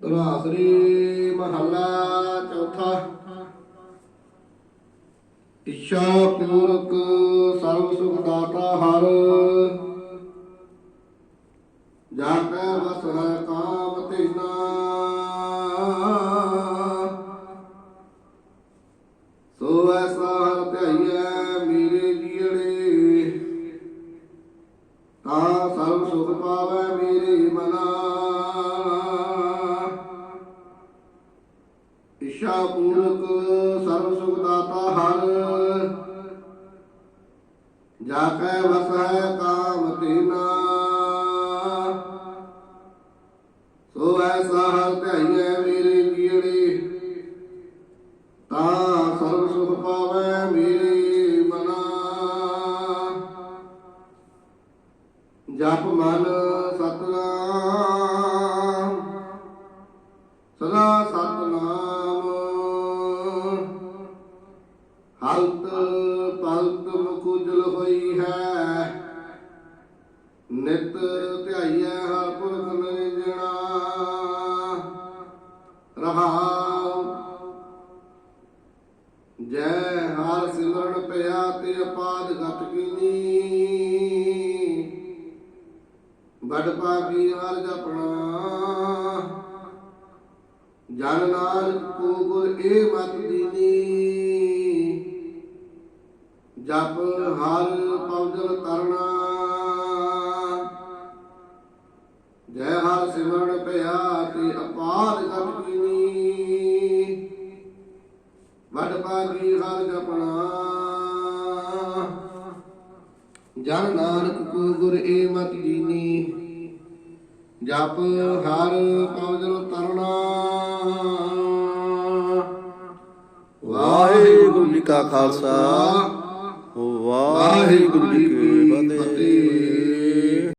ਧਰਾਸਰੀ ਮਹੱਲਾ ਚੌਥਾ। ਇੱਛਾ ਪੂਰਕ ਸਰਬ ਸੁਖ ਦਾਤਾ ਹਰ। ਜਾ ਕੈ ਵਸ ਹੈ ਕਾਮ ਤੇਨਾ ਸੋ ਐਸਾ ਹਰ ਧਿਆਈਐ ਮੇਰੇ ਜੀੜੇ ਤਾਂ ਸਰਬ ਸੁਖ ਪਾਵੈ ਮੇਰੇ ਮਨਾ। ਇਸ਼ਾ ਪੂਰਕ ਸਰਬ ਸੁਖ ਦਾਤਾ ਹਰ। ਜਾ ਕੈ ਵਸੈ ਕਾਮ ਤੀਨਾ। ਸੋ ਐਸਾ ਹਰ ਧਿਆਈਐ ਮੇਰੇ ਜੀੜੇ ਤਾਂ ਸਰਬ ਸੁਖ ਪਾਵੈ ਮੇਰੇ ਮਨਾ। ਜਪ ਮਨ ਸਤਨਾਮ। ਸਦਾ ਸਤਨਾਮ। ਹਲਤ ਪਲਤ ਮੁਕੁਜਲ ਹੋਈ ਹੈ। ਨਿਤ ਧਿਆਈਐ ਹਰ ਪੁਰਖ ਨਿਰਜਣਾ ਰਹਾਉ, ਜੈ ਹਰ ਸਿਮਰਨ ਪਿਆ ਤੇ ਅਪਾਦ ਗਤ ਕੀਨੀ। ਬੜ ਪਾਪੀ ਹਰ ਜਪਣਾ। ਜਨ ਨਾਨਕ ਕੋ ਗੁਰ ਏ ਮਤ ਦੀਨੀ। ਜਪ ਹਰ ਪਵਜਲ ਕਰਨਾ ਜੈ ਹਰ ਸਿਮਰਨ ਪਿਆ ਤੇ ਅਪਾਰ ਗਤ ਕੀਨੀ। ਵਡ ਪਾਗੀ ਹਰ ਜਪਣਾ। ਜਨ ਨਾਨਕ ਕੋ ਗੁਰ ਏ ਮਤ ਦੀਨੀ ਜਪ ਹਰ ਪਵਜਲ ਤਰਣਾ। ਵਾਹਿਗੁਰੂ ਜੀ ਕਾ ਖਾਲਸਾ। ਵਾਹਿਗੁਰੂ ਜੀ ਕੀ